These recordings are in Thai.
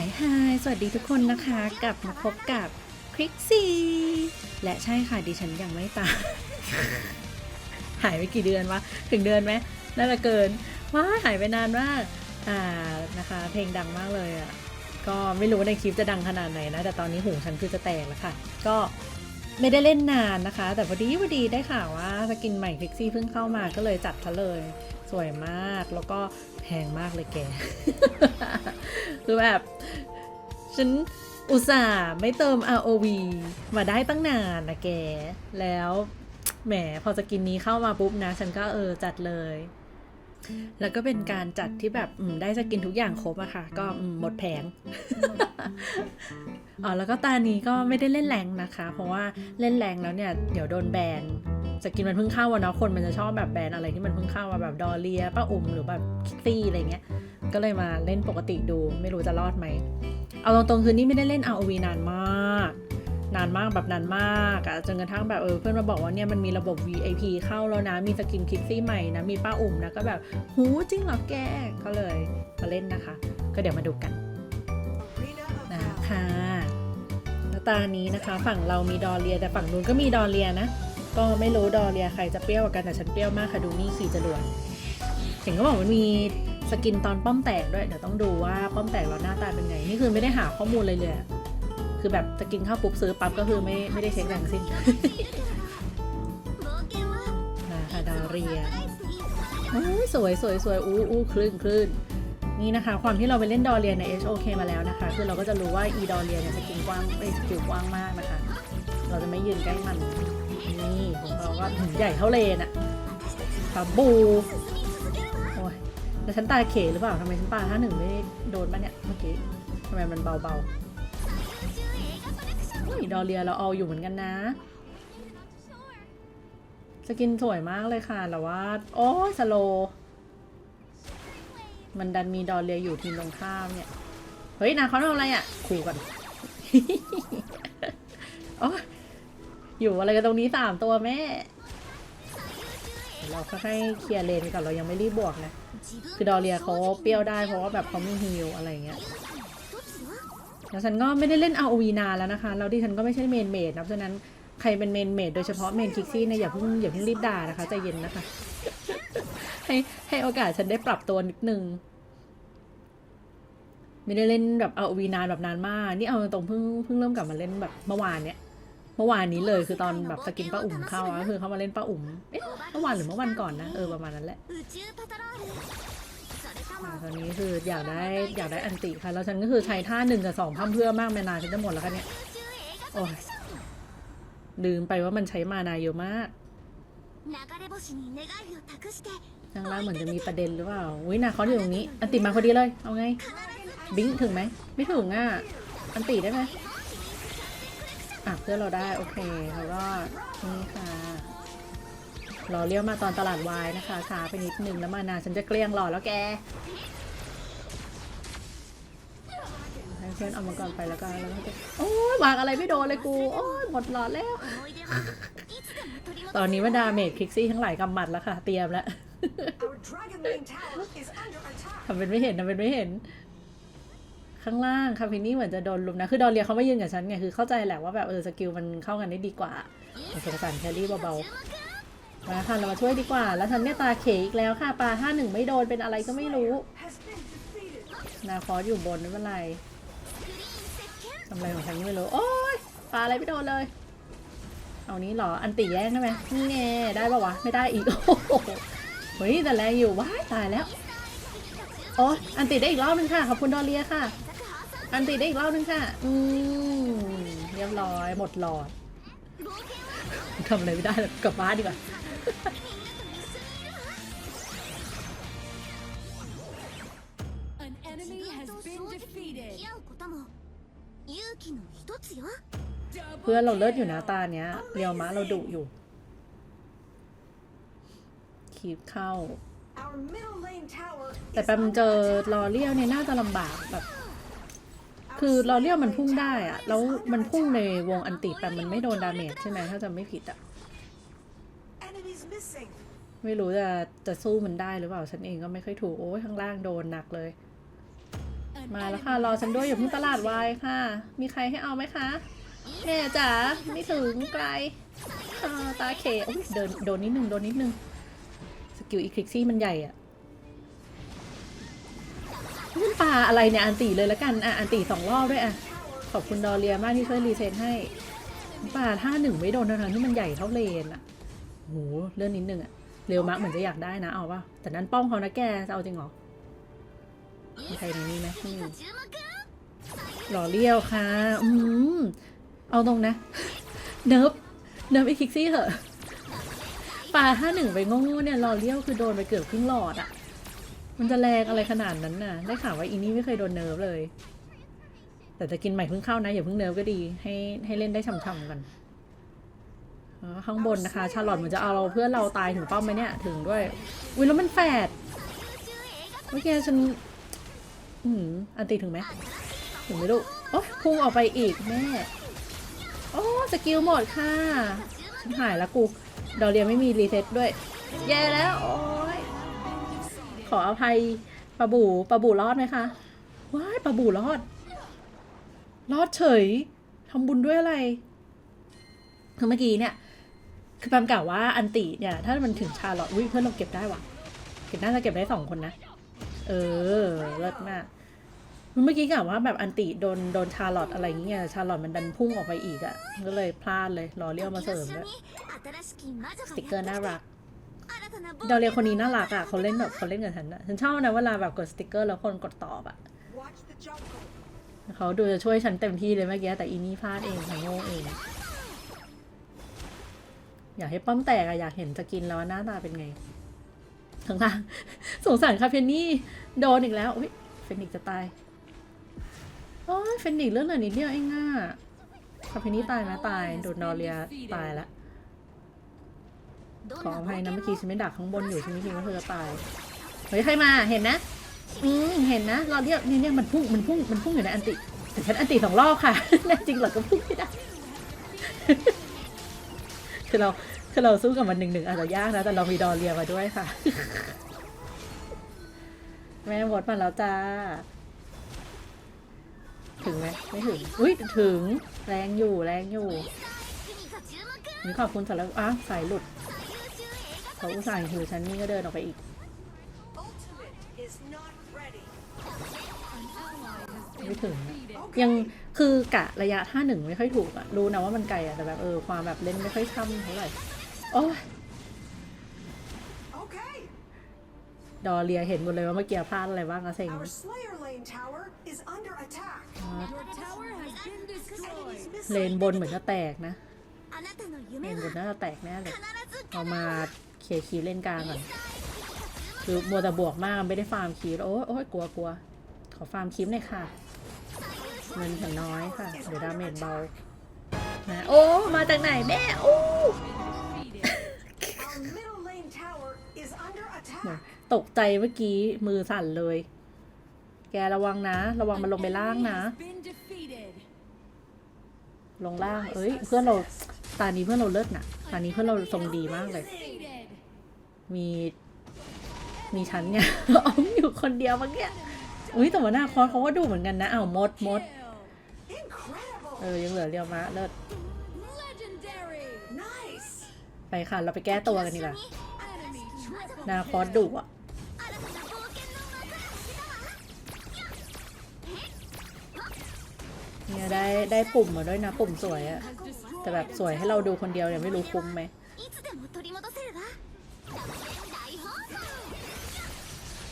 ายฮายสวัสดีทุกคนนะคะ กลับมาพบกับคลิกซีและใช่ค่ะดิฉันยังไม่ตายหายไปกี่เดือนวะ ถึงเดือนไหมน่าจะเกินว้าหายไปนานมาก อ่านะคะ เพลงดังมากเลยอะ ก็ไม่รู้ในคลิปจะดังขนาดไหนนะ แต่ตอนนี้หูฉันคือจะแตกแล้วค่ะ ก็ไม่ได้เล่นนานนะคะ แต่พอดีพอดีได้ข่าวว่าสกินใหม่คลิกซี่เพิ่งเข้ามาก็เลยจัดซะเลย สวยมากแล้วก็ งมากเลยแก คือแบบ ฉันอุตส่าห์ไม่เติม ROV มาได้ตั้งนานนะแก แล้วแหมพอสกินนี้เข้ามาปุ๊บนะ ฉันก็เออจัดเลย แล้วก็เป็นการจัดที่แบบได้สกินทุกอย่างครบอะค่ะ ก็หมดแผงอ๋อแล้วก็ตานี้ก็ไม่ได้เล่นแรงนะคะ เพราะว่าเล่นแรงแล้วเนี่ย เดี๋ยวโดนแบน สกินมันเพิ่งเข้าอะเนาะคนมันจะชอบแบบแบรนด์อะไรที่มันเพิ่งเข้าอะแบบดอเลียป้าอุ่มหรือแบบคิตตี้อะไรเงี้ยก็เลยมาเล่นปกติดูไม่รู้จะรอดไหมเอาตรงๆคือนี่ไม่ได้เล่น ROV นานมาก นานมากแบบนานมากอะจนกระทั่งแบบเออเพื่อนมาบอกว่าเนี่ยมันมีระบบ VIP เข้าแล้วนะมีสกินคิดซี่ใหม่นะมีป้าอุ่มนะก็แบบหูจริงเหรอแกก็เลยมาเล่นนะคะ ก็เดี๋ยวมาดูกันนะคะแล้วตานี้นะคะ ฝั่งเรามีดอเรียแต่ฝั่งนู้นก็มีดอเรียนะ ก็ไม่รู้ดอเรียใครจะเปรี้ยวกว่ากันแต่ฉันเปรี้ยวมากค่ะดูนี่ขี่จรวดเห็นก็บอกมันมีสกินตอนป้อมแตกด้วยเดี๋ยวต้องดูว่าป้อมแตกเราหน้าตาเป็นไง นี่คือไม่ได้หาข้อมูลเลยเลยคือแบบสกินเข้าปุ๊บซื้อปั๊บก็คือไม่ไม่ได้เช็คแรงสิ้นนะคะดอเรียโอ้สวยสวยสวยอู้อู้คลื่นคลื่นนี่นะคะ ความที่เราไปเล่นดอเรียใน HOK มาแล้วนะคะ คือเราก็จะรู้ว่าอีดอเรียเนี่ยสกินกว้างไอ้สกิลกว้างมากนะคะ เราจะไม่ยืนใกล้มัน นี่ของเราก็ถึงใหญ่เท่าเลนอะปาบูโอ้ยแต่ฉันตาเขหรือเปล่าทำไมฉันปาห้าหนึ่งไม่โดนบ้านเนี่ยเมื่อกี้ทำไมมันเบาๆอุ้ยดอเรียเราเอาอยู่เหมือนกันนะสกินสวยมากเลยค่ะแต่ว่า โอ้สโล มันดันมีดอเรียอยู่ทีมตรงข้ามเนี่ย เฮ้ยนาเขาทำอะไรอะขู่ก่อนโอ้ย อยู่อะไรกันตรงนี้สามตัวแม่ เราค่อยๆเคลียร์เลนก่อนเรายังไม่รีบบวกนะ คือดอเรียเขาเปรี้ยวได้เพราะว่าแบบเขาไม่ฮิลอะไรเงี้ยแล้วฉันก็ไม่ได้เล่น ROV นานแล้วนะคะแล้วดิฉันก็ไม่ใช่เมนเมดนะเพราะฉะนั้นใครเป็นเมนเมดโดยเฉพาะเมนคิกซี่เนี่ยอย่าเพิ่งอย่าเพิ่งรีบด่านะคะใจเย็นนะคะ ให้ให้โอกาสฉันได้ปรับตัวนิดนึงไม่ได้เล่นแบบ ROV นานแบบนานมาก นี่เอาตรงเพิ่งเพิ่งเริ่มกลับมาเล่นแบบเมื่อวานเนี่ย มื่อวานนี้เลยคือตอนแบบสกินป้าอุ่มเข้าอะคือเขามาเล่นป้าอุ่มเอ๊ะเมื่อวานหรือเมื่อวันก่อนนะเออประมาณนั้นแหละอ่าตอนนี้คืออยากได้อยากได้อันติค่ะแล้วฉันก็คือใช้ท่าหนึ่งกับสองพั่มเพื่อมากแมนาฉันจะหมดแล้วค่ะเนี่ยโอ้ยลืมไปว่ามันใช้มานาเยอะมากทางล่างเหมือนจะมีประเด็นหรือเปล่าอุ้ยนาเขาอยู่ตรงนี้ อันติมาพอดีเลย เอาไง บิงถึงไหม ไม่ถึงอะ อันติได้ไหม อะเพื่อนเราได้โอเคแล้วก็นี่ค่ะรอเลี้ยวมาตอนตลาดวายนะคะช้าไปนิดนึงแล้วมานาฉันจะเกลี้ยงรอแล้วแกให้เพื่อนเอามาก่อนไปแล้วกันแล้วก็จะโอ้ยวางอะไรไม่โดนเลยกูโอ้ยหมดหลอดแล้ว ตอนนี้ว่าดาเมจคลิกซี่ทั้งหลายกำหมัดแล้วค่ะ เตรียมแล้ว Our Dragon Lane Tower is under attack. ทำเป็นไม่เห็นทำเป็นไม่เห็น ข้างล่างคาฟินี่เหมือนจะโดนลุมนะ คือดอเรียเขาไม่ยืนกับฉันไง คือเข้าใจแหละว่าแบบเออสกิลมันเข้ากันได้ดีกว่าแต่สงสารแครี่เบาๆมาค่ะเรามาช่วยดีกว่า แล้วฉันเนี่ยตาเขอีกแล้วค่ะปลาห้าหนึ่งไม่โดนเป็นอะไรก็ไม่รู้ นาคอสอยู่บนไม่เป็นไรทำอะไรของฉันไม่รู้ โอ๊ยปลาอะไรไม่โดนเลย เอานี้เหรอ อันติแย่งได้ไหมนี่ไงได้ปะวะ ไม่ได้อีก โอ้โหเฮ้ยแต่แรงอยู่ว้ายตายแล้ว โอ้ยอันติได้อีกรอบนึงค่ะ ขอบคุณดอเลียค่ะ อันติได้อีกรอบนึงค่ะ อืมเรียบร้อยหมดหลอดทำอะไรไม่ได้แล้วกลับบ้านดีกว่า An enemy has been defeated. เพื่อนเราเลิศอยู่นะตาเนี้ย เรียวมะเราดุอยู่ คีบเข้า Our middle lane tower แต่ is แปมเจอ under attack. ลอเลี้ยวเนี่ยน่าจะลำบากแบบ คือลอเลี้ยวมันพุ่งได้อะแล้วมันพุ่งในวงอันติแปมมันไม่โดนดาเมจใช่ไหมถ้าจำไม่ผิดอะไม่รู้จะจะสู้มันได้หรือเปล่าฉันเองก็ไม่ค่อยถูกโอ้ยข้างล่างโดนหนักเลย มาแล้วค่ะรอฉันด้วยอย่าเพิ่งตลาดวายค่ะ มีใครให้เอาไหมคะแม่จ๋าไม่ถึงไกลตาเขอุ๊ยเดินโดนนิดนึงโดนนิดนึงสกิลอีคลิกซี่มันใหญ่อะ นปลาอะไรเนี่ยอันตีเลยล้วกันอะอันตีสองรอบด้วยอะขอบคุณดอเรียมากที่ช่วยรีเซ็ตให้ปลาท่าหนึ่งไม่โดนทั้งที่มันใหญ่เท่าเลนอะโหเลื่อนนิดนึงอะเร็วมากเหมือนจะอยากได้นะเอาป่ะแต่นั้นป้องเขานะแกจะเอาจริงเหรอมีใครในนี้ไหมไม่มีหล่อเลี้ยวค่ะ อืม เอาตรงนะ เนิร์ฟเนิร์ฟอีคิกซี่เหอะปลาห้าหนึ่งไปโง่ๆเนี่ยหล่อเลี้ยวคือโดนไปเกือบครึ่งหลอดอะ มันจะแรงอะไรขนาดนั้นน่ะ ได้ข่าวว่าอีนี่ไม่เคยโดนเนิร์ฟเลย แต่จะกินใหม่เพิ่งเข้านะอย่าเพิ่งเนิร์ฟก็ดี ให้ให้เล่นได้ช่ำๆกันอ๋อข้างบนนะคะ ชาลอตมันจะเอาเราเพื่อนเราตายถึงเป้อมไหมเนี่ย ถึงด้วย อุ้ยแล้วมันแฝดเมื่อกี้ฉัน อืมอันตีถึงไหมถึงไหมลูกโอ้พุ่งออกไปอีกแม่ โอ้สกิลหมดค่ะฉันหายแล้วกูดอเรียไม่มีรีเซ็ตด้วย แย่แล้ว โอ้ย ขออภัยปะบูปะบูรอดไหมคะว้ายปะบูรอด รอดเฉยทำบุญด้วยอะไรคือเมื่อกี้เนี่ย คือแปมกล่าวว่าอันติเนี่ย ถ้ามันถึงชาลอตอุ้ยเพื่อนเราเก็บได้ว่ะเก็บน่าจะเก็บได้สองคนนะ เออเลิศมากเมื่อกี้กะว่าแบบอันติโดนโดนชาลอตอะไรเงี้ยชาลอตมันดันพุ่งออกไปอีกอะ่ะก็เลยพลาดเลยรอเลี้ยวมาเสริมด้วยสติกเกอร์น่ารัก ดาวเรียคนนี้น่ารักอะเขาเล่นแบบเขาเล่นกับฉันอะ่ะฉันชอบนะเวลาแบบกดสติกเกอร์แล้วคนกดตอบอะเขาดูจะช่วยฉันเต็มที่เลยเมื่อกี้แต่อีนี่พลาดเองค่ะโง่เอง อยากให้ป้อมแตกอะอยากเห็นสกินแล้วหน้าตาเป็นไงข้างล่างสงสารคาเพนนี่โดนอีกแล้วอุ้ยเฟนิกจะตายโอ้ยเฟนิกเลือดเหลือนิดเดียวเองอะคาเพนนี่ตายไหมตายโดนดอเรียตายละ ขออภัยนะเมื่อกี้ฉันไม่ดักข้างบนอยู่ฉันไม่คิดว่าเธอจะตายเฮ้ยใครมาเห็นนะอืมเห็นนะรอเรียกเนี่ยเนี่ยมันพุ่งมันพุ่งมันพุ่งอยู่ในอันติแต่ฉันอันติสองรอบค่ะแน่จริงเหรอก็พุ่งไม่ได้คือเราคือเราสู้กับมันหนึ่งหนึ่งอาจจะยากนะ แต่เรามีดอเรียมาด้วยค่ะ แม่วดมาแล้วจ้า ถึงไหมไม่ถึง อุ้ยถึงแรงอยู่แรงอยู่นี่ขอบคุณสำหรับอ้าวสายหลุด เขาอุตส่าห์หิวฉันนี่ก็เดินออกไปอีก Ultimate is not ready. ไม่ถึงอะยังคือกะระยะท่าหนึ่งไม่ค่อยถูกอะรู้นะว่ามันไกลอะแต่แบบเออความแบบเล่นไม่ค่อยช่ำเท่าไหร่โอ้ย Okay. ดอเรียเห็นหมดเลยว่าเมื่อกี้พลาดอะไรบ้างอะเซ็ง Our Slayer Lane tower is under attack. Your tower has been destroyed. Enemies เลน missing. บนเหมือนจะแตกนะเลนบนน่าจะแตกแน่เลยเอามาเค ลียร์คีเล่นกลางก่อนคือมัวแต่บวกมากไม่ได้ฟาร์มคีโอ้โอ้ยกลัวกลัวขอฟาร์มคีย์หน่อยค่ะ เงินฉันน้อยค่ะ เดี๋ยวดาเมจเบานะโอ้ มาจากไหนแม่ โอ้ตกใจเมื่อกี้มือสั่นเลย แกระวังนะ ระวังมันลงไปล่างนะ ลงล่าง เอ้ย เพื่อนเรา ตานี้เพื่อนเราเลิศน่ะตานี้เพื่อนเราทรงดีมากเลย มีมีชั้นเนี่ยอ้อมอยู่คนเดียวเมื่อกี้อุ้ยแต่ว่าหน้าคอสเขาก็ดูเหมือนกันนะอ้าวมดมด Kill. Incredible. เออยังเหลือเรียวมะเลิศ Legendary. Nice. ไปค่ะ เราไปแก้ตัวกันดีกว่า Enemy triple หนาคอส kill. ดุอะเนี่ยได้ได้ปุ่มมาด้วยนะปุ่มสวยอะ Has destroyed แต่แบบสวยให้เราดูคนเดียวเนี่ยไม่รู้คุ้มไหม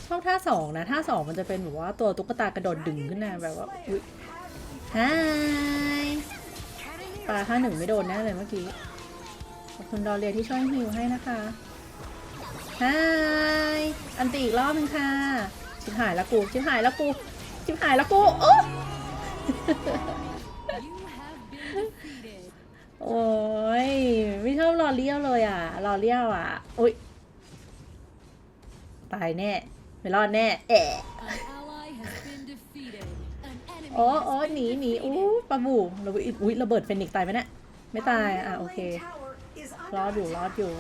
ชอบท่าสองนะท่าสองมันจะเป็นแบบว่าตัวตุ๊กตากระโดดดึงขึ้นมาแบบว่าอุ้ยฮายปลาท่าหนึ่งไม่โดนแน่เลยเมื่อกี้ขอบคุณดอเรียที่ช่วยฮิวให้นะคะฮายอันตีอีกรอบนึงค่ะชิบหายแล้วกูชิบหายแล้วกูชิบหายแล้วกูโอ้โอ้ยไม่ชอบรอเลี้ยวเลยอะรอเลี้ยวอะอุ้ย ตายแน่ ไม่รอดแน่ แอะอ๋ออ๋อหนีหนีอู้ปะบูระเบิอุ้ยระเบิดเฟนิกตายไหมเนี่ยไม่ตาย อะ โอเค รอดอยู่รอดอยู่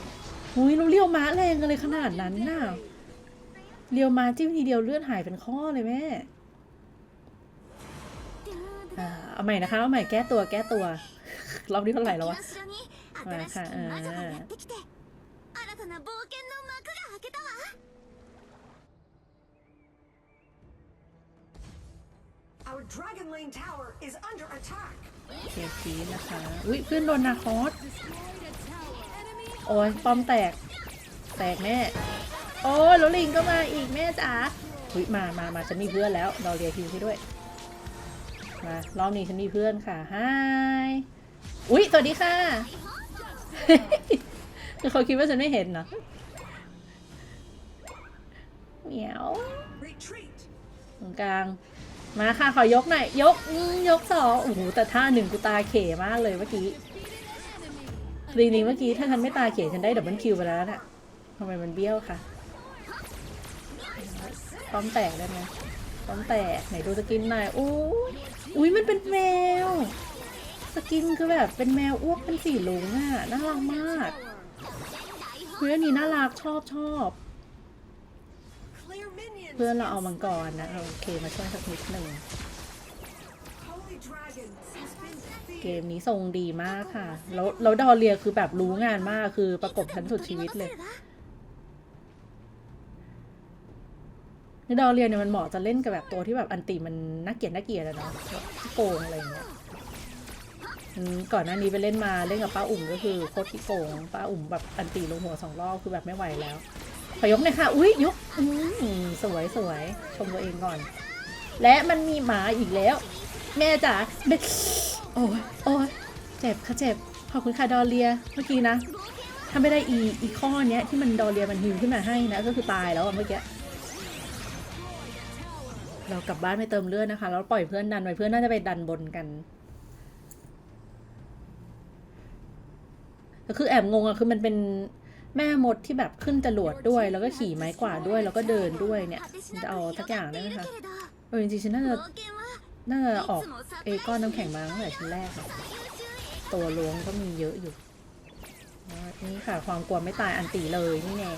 อุ้ยเราเลี้ยวม้าแรงกันเลยขนาดนั้นน่ะเลี้ยวม้าจิ้มทีเดียวเลือดหายเป็นข้อเลยแม่เอาใหม่นะคะ เอาใหม่แก้ตัวแก้ตัว รอบนี้เท่าไหร่แล้ววะมาค่ะเออ Our Dragon Lane Tower is under attack. เคฟีนะคะ อุ้ยเพื่อนโดนนาคอส Destroyed a tower. Enemy โอ้ยป้อมแตก แตกแม่ โอ้ยแล้วลิงก็มาอีกแม่จ๋าอุ้ยมามามาฉันมีเพื่อนแล้วรอเรียคิวให้ด้วย มารอบนี้ฉันมีเพื่อนค่ะฮายอุ้ยสวัสดีค่ะ คือเขาคิดว่าฉันไม่เห็นเหรอเหมียว Retreat. ตรงกลาง มาค่ะ ขอยกหน่อย ยกยกสองโอ้โหแต่ท่าหนึ่งกูตาเขมากเลยเมื่อกี้จริงๆเมื่อกี้ถ้าฉันไม่ตาเขฉันได้ดับเบิลคิวไปแล้วน่ะทำไมมันเบี้ยวคะป้อมแตกได้ไหมป้อมแตกไหนดูสกินหน่อยอู้อุ้ยมันเป็นแมว สกินคือแบบเป็นแมวอ้วกเป็นสีลุงอะน่ารักมากเพื่อนนี้น่ารักชอบชอบ เพื่อนเราเอามังกรนะโอเคมาช่วยสักนิดหนึ่งเกมนี้ทรงดีมากค่ะ แล้วแล้วดอเรียคือแบบรู้งานมากคือประกบชั้นสุดชีวิตเลยคือดอเรียเนี่ยมันเหมาะจะเล่นกับแบบตัวที่แบบอันติมันน่าเกลียดน่าเกลียดอะเนาะโกงอะไรอย่างเงี้ยก่อนหน้านี้ไปเล่นมาเล่นกับป้าอุ่มก็คือโคตรขี้โกงป้าอุ่มแบบอันติลงหัวสองรอบคือแบบไม่ไหวแล้ว ขอยกหน่อยค่ะ อุ้ยยกอืมสวยสวยชมตัวเองก่อน และมันมีหมาอีกแล้ว แม่จ๋าเบกโอ้ยโอ้ยเจ็บค่ะเจ็บ ขอบคุณค่ะดอเรีย เมื่อกี้นะ ถ้าไม่ได้อีอีข้อเนี้ยที่มันดอเรียมันฮิวขึ้นมาให้นะ ก็คือตายแล้วเมื่อกี้ เรากลับบ้านไปเติมเลือดนะคะ แล้วปล่อยเพื่อนดันไว้เพื่อนน่าจะไปดันบนกันก็คือแอบงงอะคือมันเป็น แม่มดที่แบบขึ้นจรวดด้วย แล้วก็ขี่ไม้กวาดด้วย แล้วก็เดินด้วยเนี่ยจะเอาทักอย่างได้ไหมคะเออจริงๆฉันน่าจะน่าจะออกเอก้อนน้ำแข็งมาตั้งแต่ชั้นแรกตัวล้วงก็มีเยอะอยู่นี่ค่ะความกลัวไม่ตายอันตีเลยนี่แน่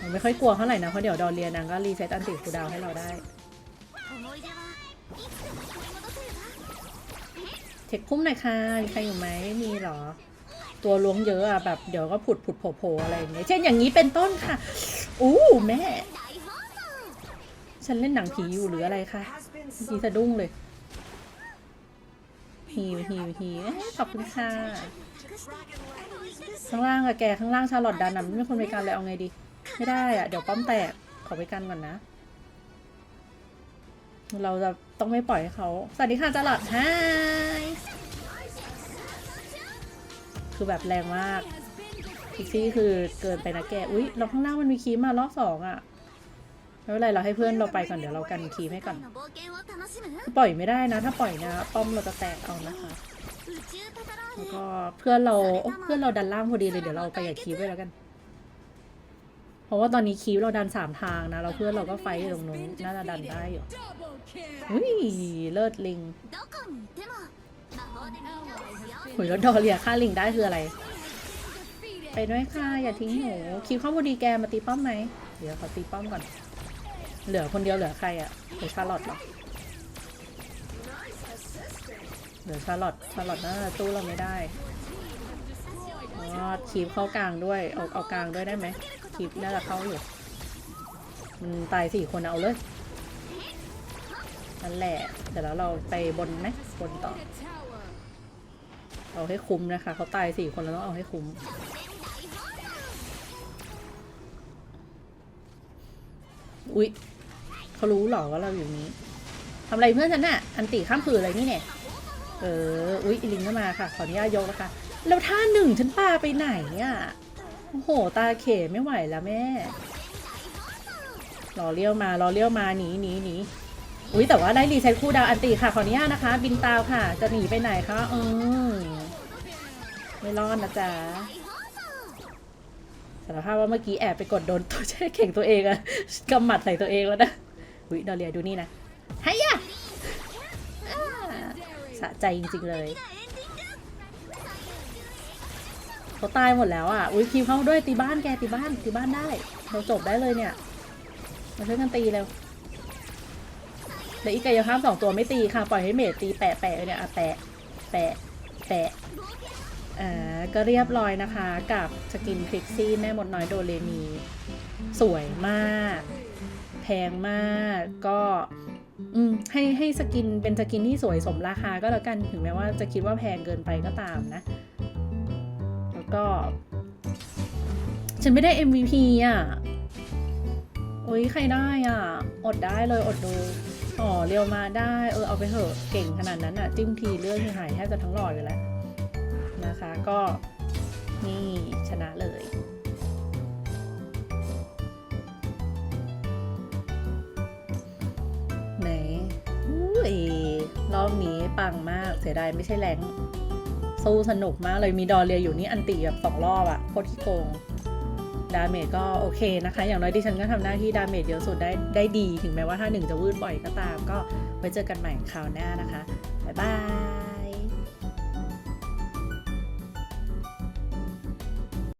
ผไม่ค่อยกลัวเท่าไหร่นะเพราะเดี๋ยวดอเรียนางก็รีเซ็ตอันตีคูดาวให้เราได้ เทคคุ้มหน่อยค่ะมีใครอยู่ไหมมีหรอ ตัวล้วงเยอะอะแบบเดี๋ยวก็ผุดผุดโผล่โผอะไรอย่างเงี้ยเช่นอย่างนี้เป็นต้นค่ะ อู้แม่ ฉันเล่นหนังผีอยู่หรืออะไรคะมีสะดุ้งเลยฮีวฮีวฮีวเอ้ยขอบคุณค่ะข้างล่างอะแกข้างล่างชาลอตดันอะไม่มีคนไปกันเลยเอาไงดี ไม่ได้อะเดี๋ยวป้อมแตกขอไปกันก่อนนะ เราจะต้องไม่ปล่อยให้เขาสวัสดีค่ะชาลอตไฮ คือแบบแรงมากพิกซี่คือเกินไปนะแก อุ้ยเราข้างหน้ามันมีคีมมารอบสองอะไม่เป็นไรเราให้เพื่อนเราไปก่อนเดี๋ยวเรากันคีมให้ก่อน ปล่อยไม่ได้นะ ถ้าปล่อยนะป้อมเราจะแตกเอานะคะแล้วก็เพื่อนเราเพื่อนเราดันล่างพอดีเลยเดี๋ยวเราไปอย่าคีมไว้แล้วกัน เพราะว่าตอนนี้คีมเราดันสามทางนะเราเพื่อนเราก็ไฟตรงนู้นน่าจะดันได้อยู่อุ้ยเลิศลิง หุยรถดอเรียค่าลิงได้คืออะไร ไปด้วยค่ะ อย่าทิ้งหนูคิวเข้าพอดีแกมาตีป้อมไหมเดี๋ยวขอตีป้อมก่อน เหลือคนเดียวเหลือใครอะ่ะเหลือชาลอตหรอเหลือชาลอตชาลอตน่าตู้เราไม่ได้อดคีบเข้ากลางด้วยเอาเอากลางด้วยได้ไหมคีบน่าจะเข้าอยู่มันตายสี่คนเอาเลยนั่นแหละเดี๋ยวเราไปบนไหมบนต่อ เอาให้คุ้มนะคะเขาตายสี่คนเราต้องเอาให้คุ้มอุ๊ยเขารู้หรอว่าเราอยู่นี้ทำอะไรเพื่อนฉันน่ะ อันติข้ามผืนอะไรนี่เนี่ย เออ อุ๊ยอีลิงก็มาค่ะ ขออนุญาตยกนะคะ แล้วท่าหนึ่งฉันปาไปไหนอะ โอ้โห ตาเขไม่ไหวแล้วแม่ รอเลี้ยวมารอเลี้ยวมาหนีหนีหนีอุ้ยแต่ว่าได้รีเซ็ตคู่ดาวอันติค่ะ ขออนุญาตนะคะ บินตาวค่ะ จะหนีไปไหนคะอืม ไม่รอดนะจ๊ะสารภาพว่าเมื่อกี้แอบไปกดโดนตัวแช่เข่งตัวเองอะกำหมัดใส่ตัวเองแล้วนะอุ้ยดอเรียดูนี่นะไฮยะอ่าสะใจจริงๆเลยเขาตายหมดแล้วอะ อุ้ยคิวเข้าด้วยตีบ้านแกตีบ้านตีบ้านได้ เราจบได้เลยเนี่ย มาช่วยกันตีเร็วแล้วอีกกายภาพสองตัวไม่ตีค่ะ ปล่อยให้เมจตีแปะแปะเนี่ยอะแปะ แปะ แปะ อ่าก็เรียบร้อยนะคะกับสกินคลิกซี่แม่มดน้อยโดเรมี สวยมาก แพงมากก็ให้ให้สกินเป็นสกินที่สวยสมราคาก็แล้วกันถึงแม้ว่าจะคิดว่าแพงเกินไปก็ตามนะ แล้วก็ ฉันไม่ได้ MVP อะโอ้ยใครได้อะ อดได้เลยอดดูอ๋อเรียวมาได้ เออเอาไปเถอะเก่งขนาดนั้นอะ จิ้มทีเลือดหายแทบจะทั้งหลอดอยู่แล้ว นะคะก็นี่ชนะเลยไหนอุ้ยรอบนี้ปังมากเสียดายไม่ใช่แรงสู้สนุกมากเลยมีดอเรียอยู่นี่อันติแบบสองรอบอะโคตรที่โกงดาเมจก็โอเคนะคะ อย่างน้อยดิฉันก็ทำหน้าที่ดาเมจเยอะสุดได้ได้ดี ถึงแม้ว่าถ้าหนึ่งจะวืดบ่อยก็ตาม ก็ไว้เจอกันใหม่คราวหน้านะคะ บ๊ายบาย